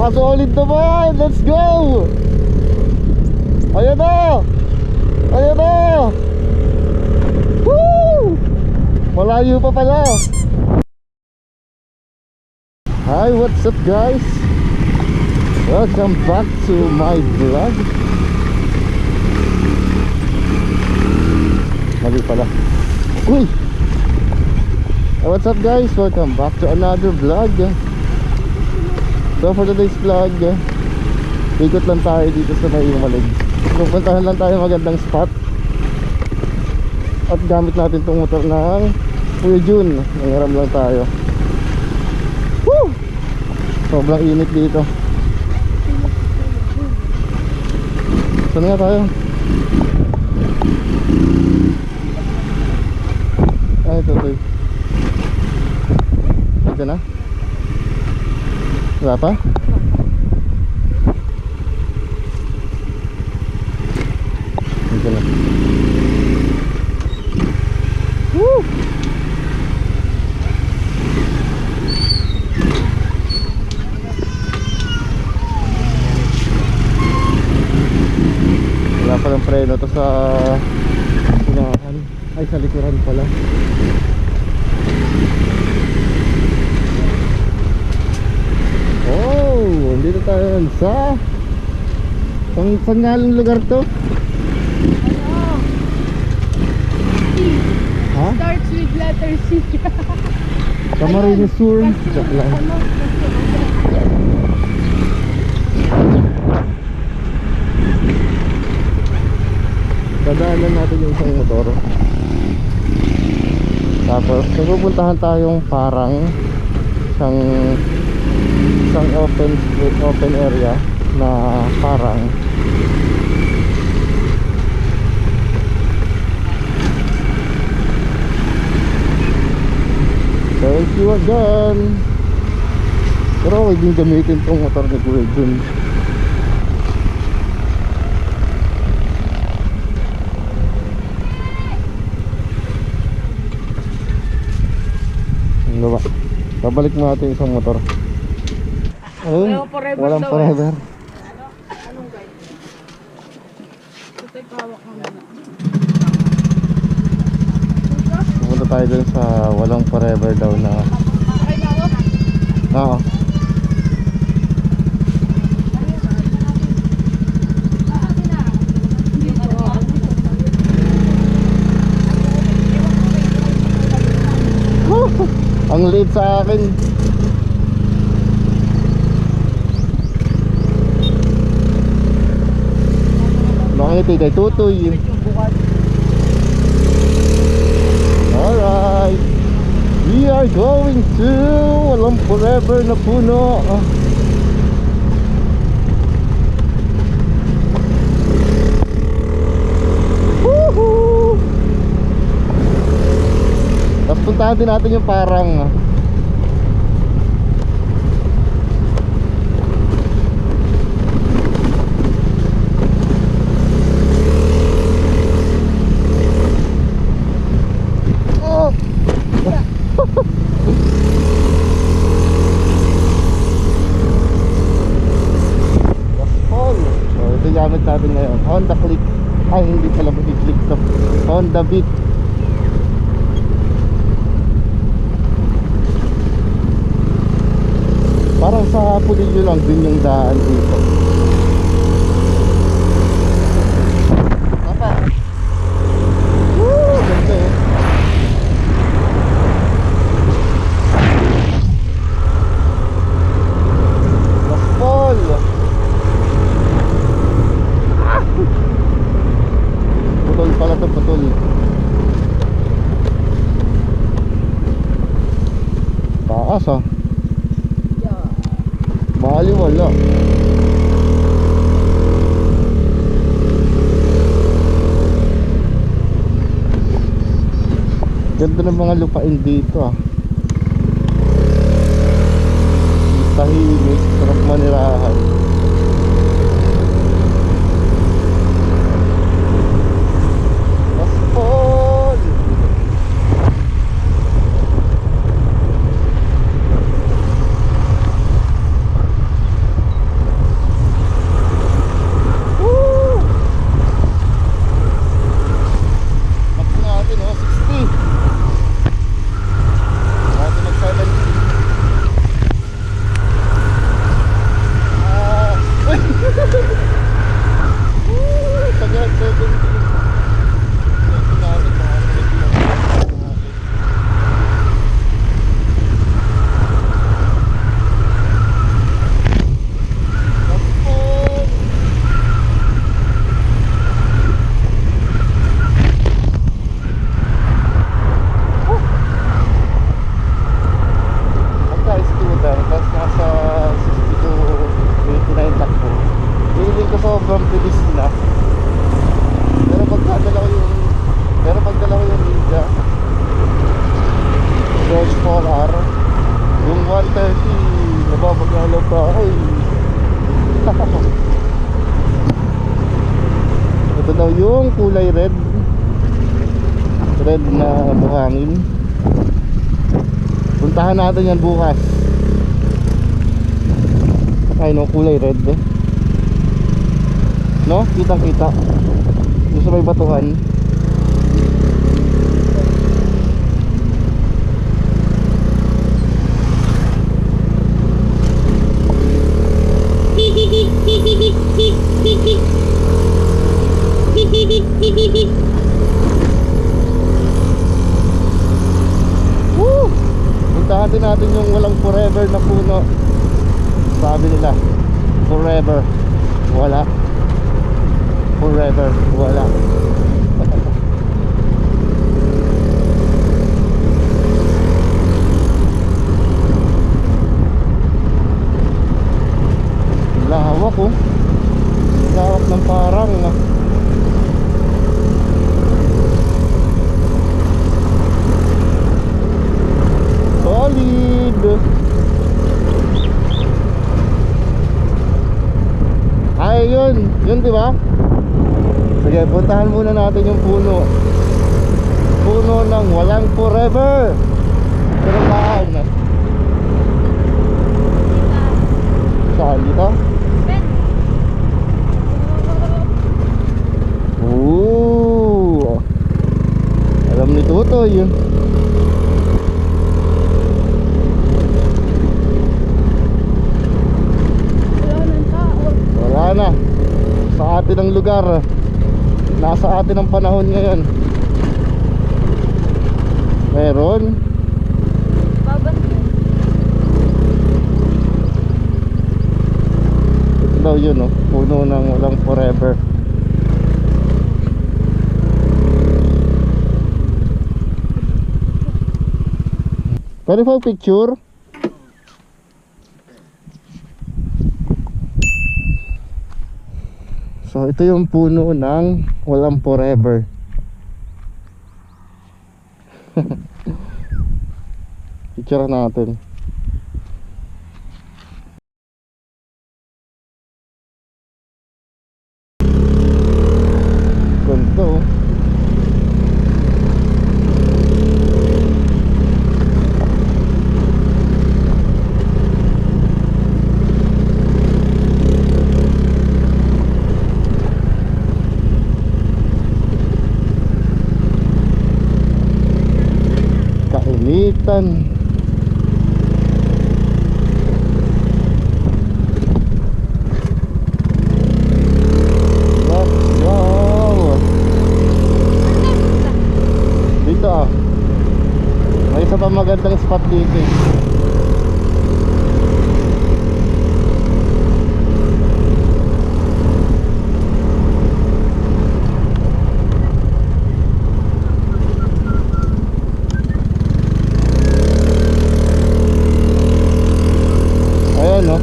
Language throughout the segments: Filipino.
Napaka-solid naman! Let's go! Ayan na! Ayan na! Woo! Malayo pa pala! Hi, what's up guys? Welcome back to my vlog Mali pala Uy! What's up guys? Welcome back to another vlog So for today's vlog Ikot lang tayo dito sa may malig Pupuntahan lang tayo magandang spot At gamit natin itong motor ng Kuya Jun Nangiram lang tayo Woo! Sobrang init dito Saan nga tayo? Ay, ito, ito. Ito na? Wala pa? Ito na. Woo! Wala palang preno to sa unahan. Ay, sa likuran pala. Oh, tayo sa Pang saan nga lang lugar to? Ano? Ha? Starts with letter C. Camarines Sur. Joke lang. Ano? Dadaanan natin yung isang motor. Tapos, pupuntahan tayong parang isang isang open open area na parang Thank you again. Pero huwag din gamitin tong motor ni Kuya Jun. Ano ba? Babalik natin isang motor. Ayun, Walang forever walang daw eh. forever. Pupunta tayo dun sa walang forever daw na. Oo. Ang lead sa akin. Nakangiti kay Tutoy. Alright. We are going to walang forever na puno. Ah. Tapos puntahan din natin yung parang Oh! Gaspol. So, ito yung gamit natin ngayon. Honda Click. Ay, hindi pala ba click to. Honda Beat. Parang sa Pulillo lang din yung daan dito. Papa. Woo! Ganda eh. Gaspol. Ah! Putol pala to, putol. Taas ah. Yeah. Bali wala. Ganda ng mga lupain dito ah. Tahimik, sarap manirahan. Kulay red. Red na buhangin. Puntahan natin yan bukas. Ay no, kulay red. No? Kitang kita. Sa may batuhan. Puntahan din natin yung walang forever na puno. Sabi nila, forever. Wala. Forever. Wala. Lawak oh. Lawak ng parang ah. Solid. Ay, yun. Yun, di ba? Sige, puntahan muna natin yung puno. Puno ng walang forever. Pero saan? Saan dito? Ooh. Alam ni Tutoy yun. Wala na. Sa atin ang lugar. Nasa atin ang panahon ngayon. Meron. Ito daw yun oh. Puno ng walang forever. Pwede po picture? So ito yung puno ng walang forever. Picture natin. Ganito. oh. Kainitan. Let's go! Dito ah. May isa pa magandang spot dito eh. Ayan no.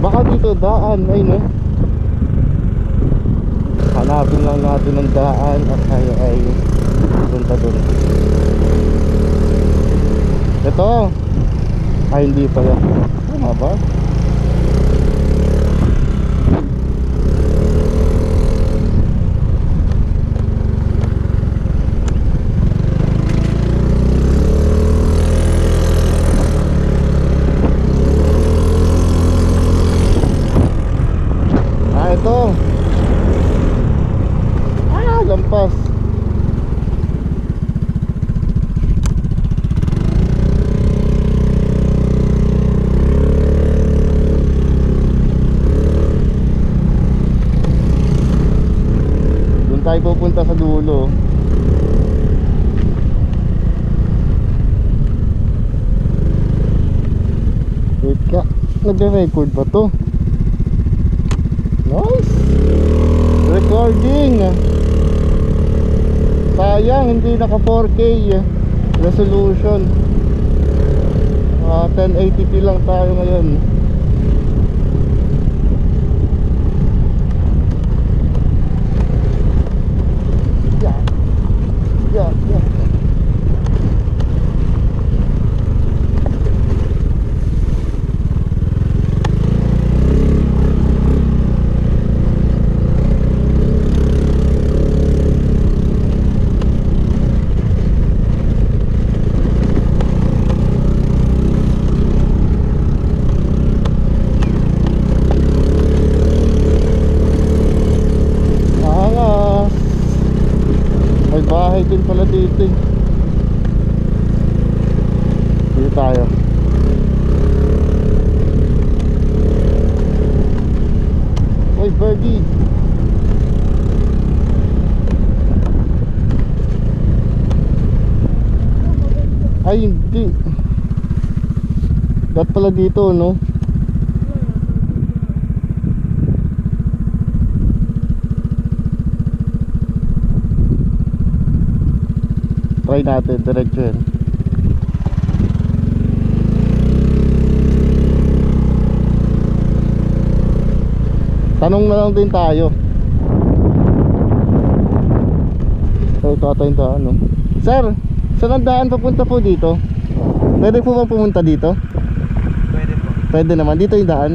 Baka dito daan ay no. Hanapin lang natin ng daan at tayo ay punta dun. Ito. Ay hindi pala. Tama ba? Ah, ito. Ah, lampas. Pupunta sa dulo. Wait ka. Nagre-record ba to? Nice! Recording! Sayang, hindi naka 4K resolution. Ah, 1080p lang tayo ngayon. Yeah. Yeah, yeah. tayo. Uy, birdie. Ay, hindi. Dapat pala dito, no? Try natin, diretso yan. Tanong na lang din tayo. So, ito ata yung daan, no? Sir, saan ang daan papunta po dito? Pwede po bang pumunta dito? Pwede naman. Dito yung daan.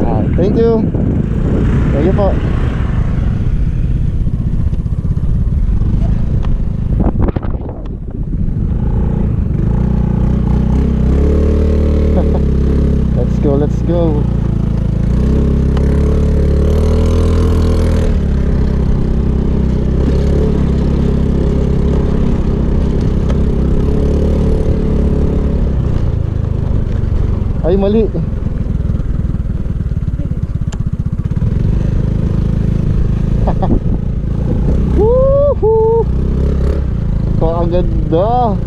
Ah, thank you. Thank you po. let's go, let's go. Ay, mali. Woohoo! Ito ang ganda.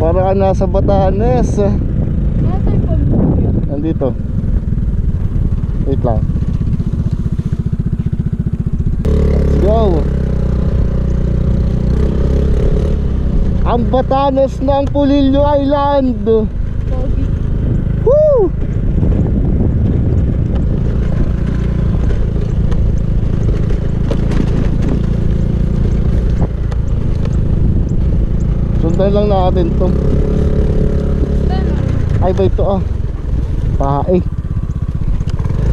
Para ka nasa Batanes. Nandito. Wait lang. Let's go. Ang Batanes ng Pulillo Island. Pogi. Woo! Lang natin to. Ay ba ito ah? Pae.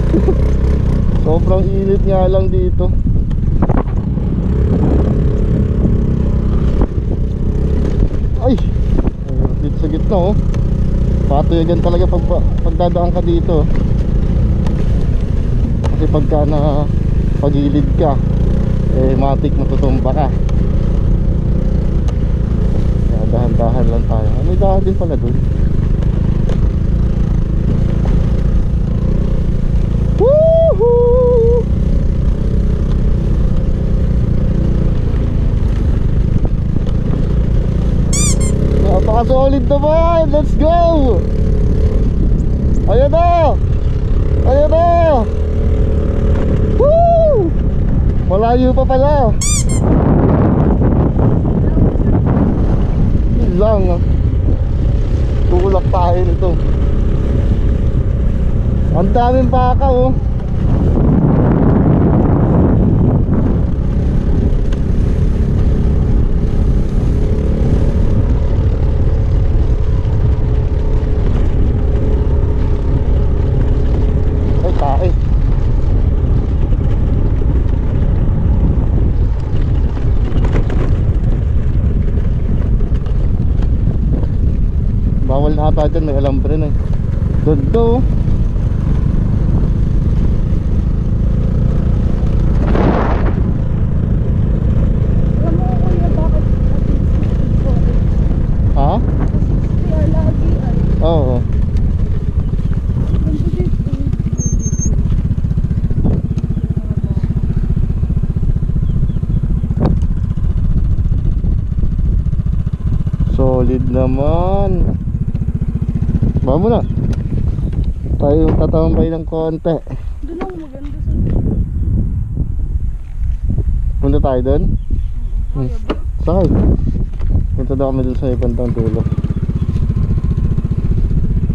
Sobrang init nga lang dito. Ay! Dito sa gitna oh. Patuyagan talaga pag pagdadaan ka dito. Kasi pagka na pagilid ka, eh matik matutumba ka. Dahan-dahan lang tayo. Ah, May dahan din pala dun. Woohoo! Napaka-solid naman! Let's go! Ayan na! Ayan na! Woo! Malayo pa pala. Yun lang. ah. Tulak tayo nito. Ang daming baka oh. Ay, tae. Bawal na ata dyan, may alambre na eh. Dodo. Alam mo kuya bakit natin 60 po? Ha? 60 or lagi ay. Oo. Ganda dito. Solid naman. Ba mo na. Tayo tatambay ng konti. Doon ang maganda sa Punta tayo doon. Hmm. Sakay. Punta daw kami doon sa ibang tulog.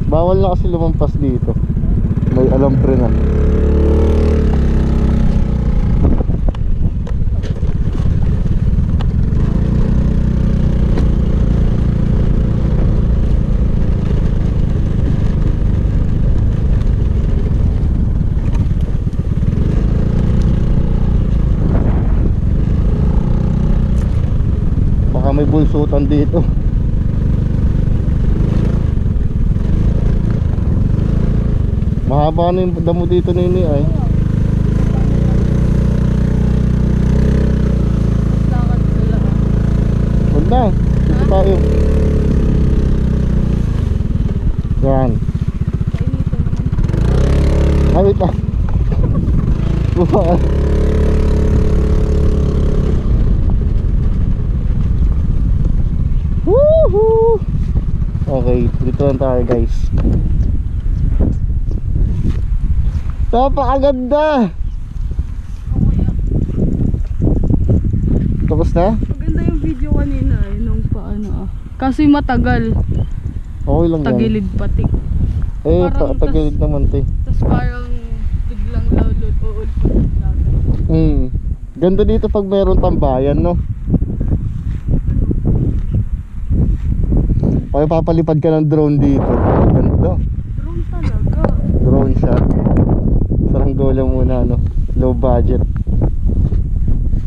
Bawal na kasi lumampas dito. May alambre na. Bulsutan dito. Mahaba na yung damo dito nini ay. Lakad sila. Huwag na. Dito tayo. Yan. Kainitan naman. Ay, wait lang. Buka. Woohoo! Okay, dito lang tayo guys. Napakaganda! Tapos na? Maganda yung video kanina eh, nung paano ah. Kasi matagal, Okay lang yan. tagilid pati. Eh, Parang ta tagilid naman to eh. Tapos parang biglang lulod o ulpot natin. Hmm. Ganda dito pag mayroon tambayan, no? Kaya papalipad ka ng drone dito. Ganda. Drone talaga. Drone shot. Saranggola muna, no? Low budget.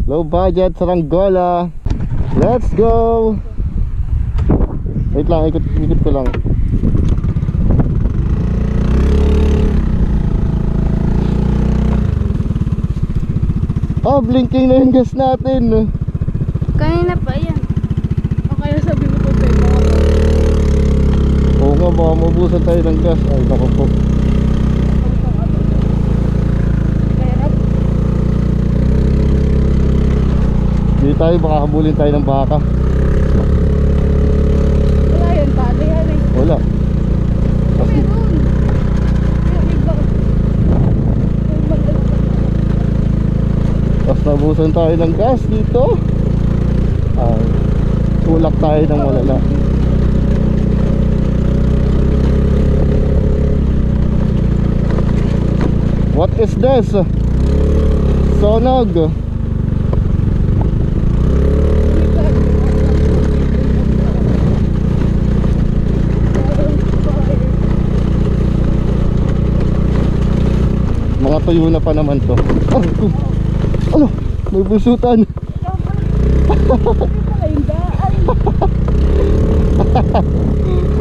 Low budget, Saranggola. Let's go! Wait lang, ikot, ikot ko lang. Oh, blinking na yung gas natin. Kanina pa yan. O kaya sabi mo to, babe, baka Oo nga, baka mabusan tayo ng gas. Ay, naku po. Hindi tayo, baka habulin tayo ng baka. Wala yan, tali yan eh. Wala. Tapos nabusan tayo ng gas dito. Ay, tulak tayo ng malala. What is this? Sonog. Mga tuyo na pa naman to. Oh. ano? May busutan.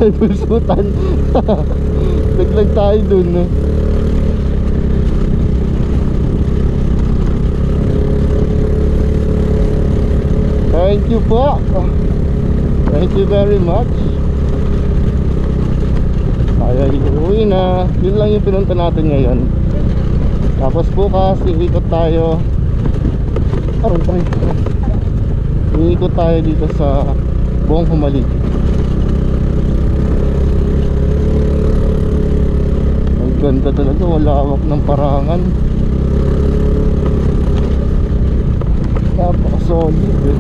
May busutan. Naglag tayo dun. no? Thank you po. Thank you very much. Tayo ay uuwi na. Yun lang yung pinunta natin ngayon. Tapos bukas, iikot tayo. Aron tayo. Iikot tayo dito sa buong humalig. Ang ganda talaga, wala hawak ng parangan. Napaka-solid eh.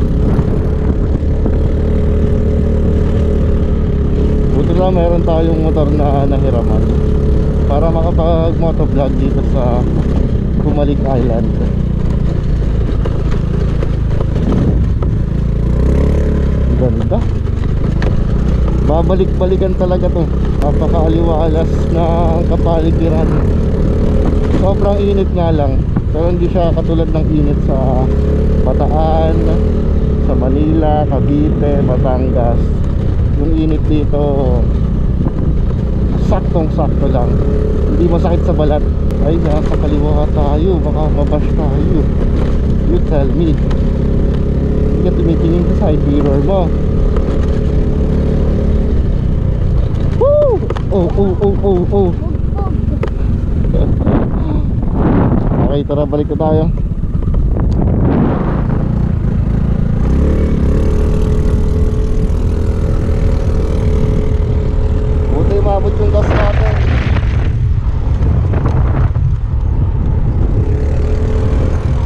Buti na meron tayong motor na nahiraman para makapag motovlog dito sa Kumalik Island. Ganda. Babalik-balikan talaga to. Napakaaliwalas na kapaligiran. Sobrang init nga lang. Pero hindi siya katulad ng init sa Bataan, sa Manila, Cavite, Batangas. Yung init dito saktong sakto lang. Hindi masakit sa balat. Ay nasa kaliwa tayo. Baka mabash tayo. You tell me. Hindi ka tumitingin sa side mirror mo. Woo! oh oh oh oh oh. Okay tara balik na tayo Buti umabot yung gas natin.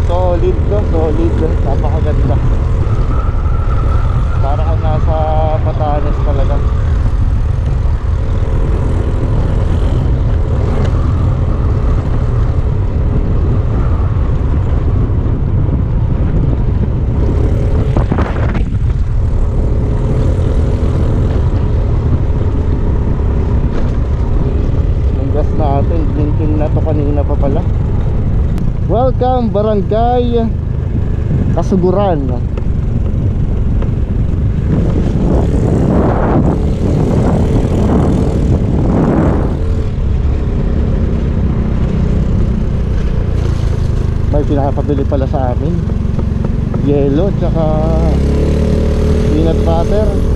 Solid to, solid. Napakaganda. Para kang nasa Batanes talaga. Yung gas natin, blinking na to kanina pa pala. Welcome Barangay Kasuguran. May pinakapabili pala sa amin. Yelo tsaka peanut butter.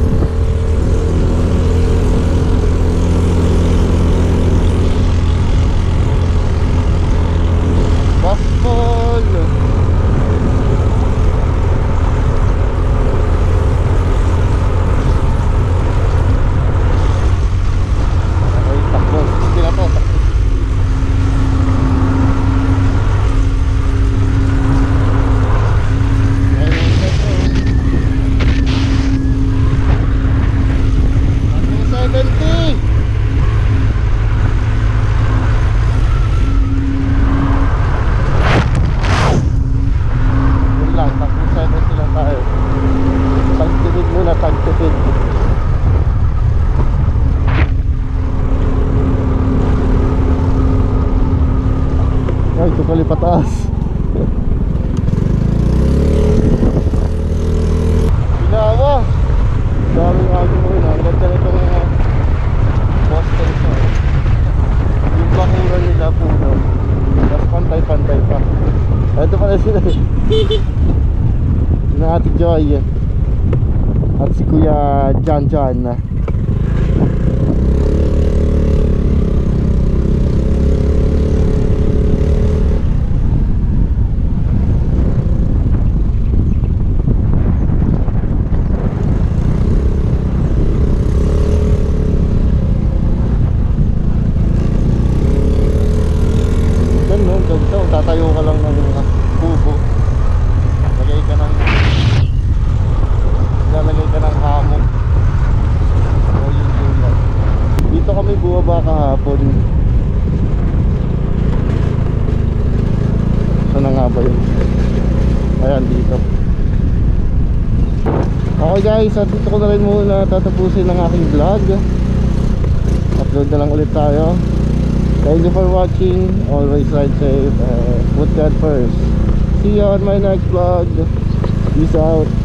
Totally pataas. Ginawa. Daming agong mo rin. Ang ganda nitong uh, Boston sa. Yung bakuran nila puno. Tapos pantay-pantay pa. Ito pala sila. Na Ate Joy. At si Kuya Jan Jan. Ganun, ganito. Tatayo ka lang ng uh, kubo. Lagay ka ng lalagay ka ng hammock. O yun yun lang. Dito kami buwaba kahapon. Saan na nga ba yun? Ayan dito. Okay guys, dito ko na rin muna tatapusin ang aking vlog. Upload na lang ulit tayo. Thank you for watching. Always ride safe. Uh, put God first. See you on my next vlog. Peace out.